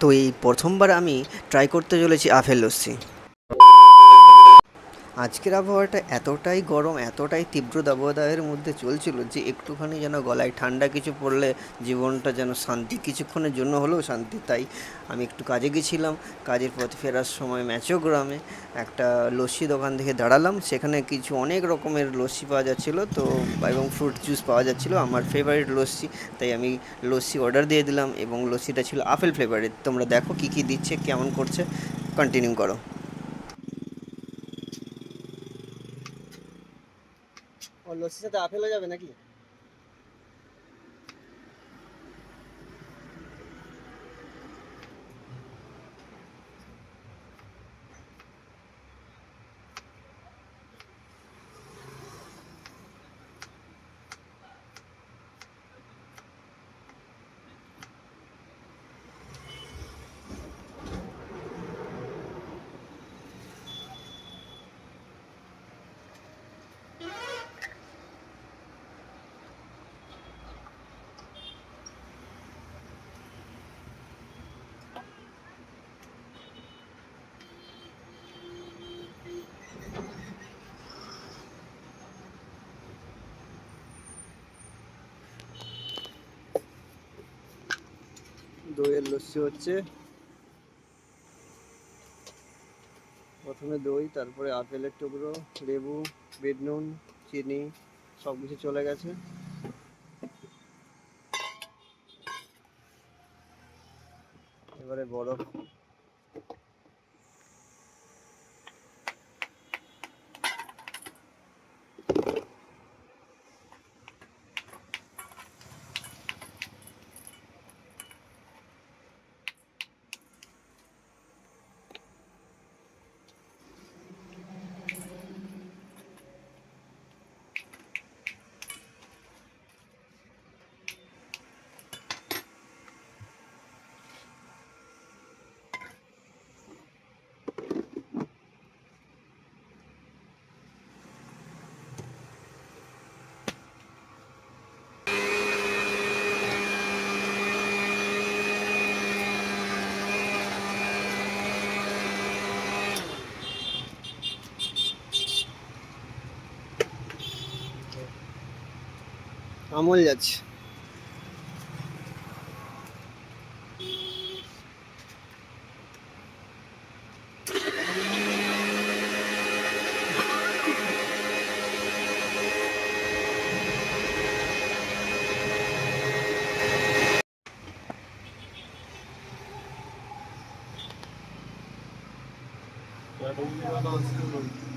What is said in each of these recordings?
তো এই প্রথমবার আমি ট্রাই করতে চলেছি আপেল লস্যি। আজকের আবহাওয়াটা এতটাই গরম, এতটাই তীব্র দাবদাহের মধ্যে চলছিল যে একটুখানি যেন গলায় ঠান্ডা কিছু পড়লে জীবনটা যেন শান্তি কিছুক্ষণের জন্য হলেও শান্তি। তাই আমি একটু কাজে গেছিলাম, কাজের পথে ফেরার সময় ম্যাচোগ্রামে একটা লস্যি দোকান থেকে দাঁড়ালাম, সেখানে কিছু অনেক রকমের লস্যি পাওয়া যাচ্ছিল, তো এবং ফ্রুট জুস পাওয়া যাচ্ছিল, আমার ফেভারিট লস্যি। তাই আমি লস্যি অর্ডার দিয়ে দিলাম এবং লস্যিটা ছিল আপেল ফ্লেভারের তোমরা দেখো কী কী দিচ্ছে, কেমন করছে কন্টিনিউ করো। ও লস্যির সাথে আপেলও যাবে নাকি? দইয়ের লস্যি হচ্ছে। প্রথমে দই, তারপরে আপেলের টুকরো, লেবু বেডনুন নুন চিনি সব কিছু চলে গেছে। এবারে বরফ। амулять. Я думаю, я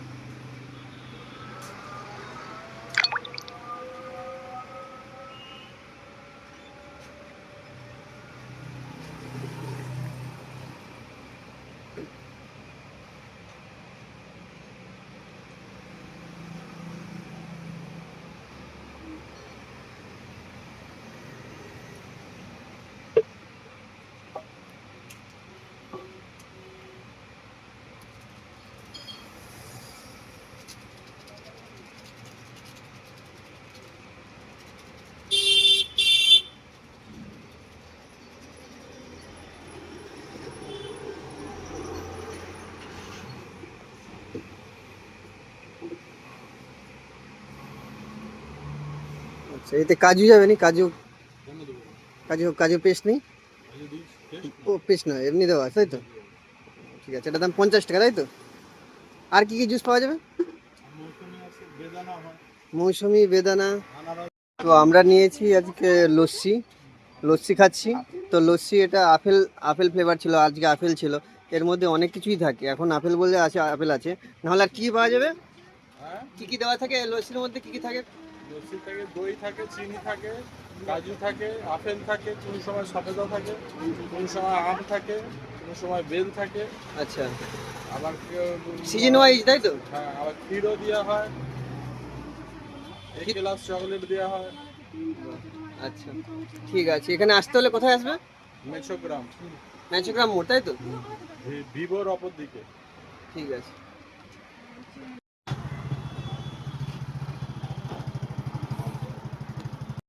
আচ্ছা এতে কাজু যাবে নি? কাজু কাজু কাজু পেস্ট নেই? ও পেস্ট না এমনি দেওয়া তাই তো? ঠিক আছে এটার দাম পঞ্চাশ টাকা, তাই তো? আর কি কি জুস পাওয়া যাবে? মৌসুমি বেদানা। তো আমরা নিয়েছি আজকে লস্যি লস্যি খাচ্ছি। তো লস্যি এটা আপেল আপেল ফ্লেভার ছিল, আজকে আপেল ছিল। এর মধ্যে অনেক কিছুই থাকে। এখন আপেল বললে আছে, আপেল আছে। নাহলে আর কি পাওয়া যাবে? কি কি দেওয়া থাকে লস্যির মধ্যে, কি কি থাকে? লস্যি থাকে দই থাকে চিনি থাকে কাজু থাকে আপেল থাকে কোনো সময় সফেদা থাকে কোনো সময় আম থাকে কোনো সময় বেল থাকে। আচ্ছা। আবার সিজন ওয়াইজ তাই তো? হ্যাঁ আবার ক্ষীরও দেওয়া হয়। এক গ্লাস চকলেট দেওয়া হয়। আচ্ছা ঠিক আছে। এখানে আসতে হলে কোথায় আসবে? মেছোগ্রাম ম্যাচগ্রাম মোড় তাই তো? ভিভোর অপর দিকে ঠিক আছে।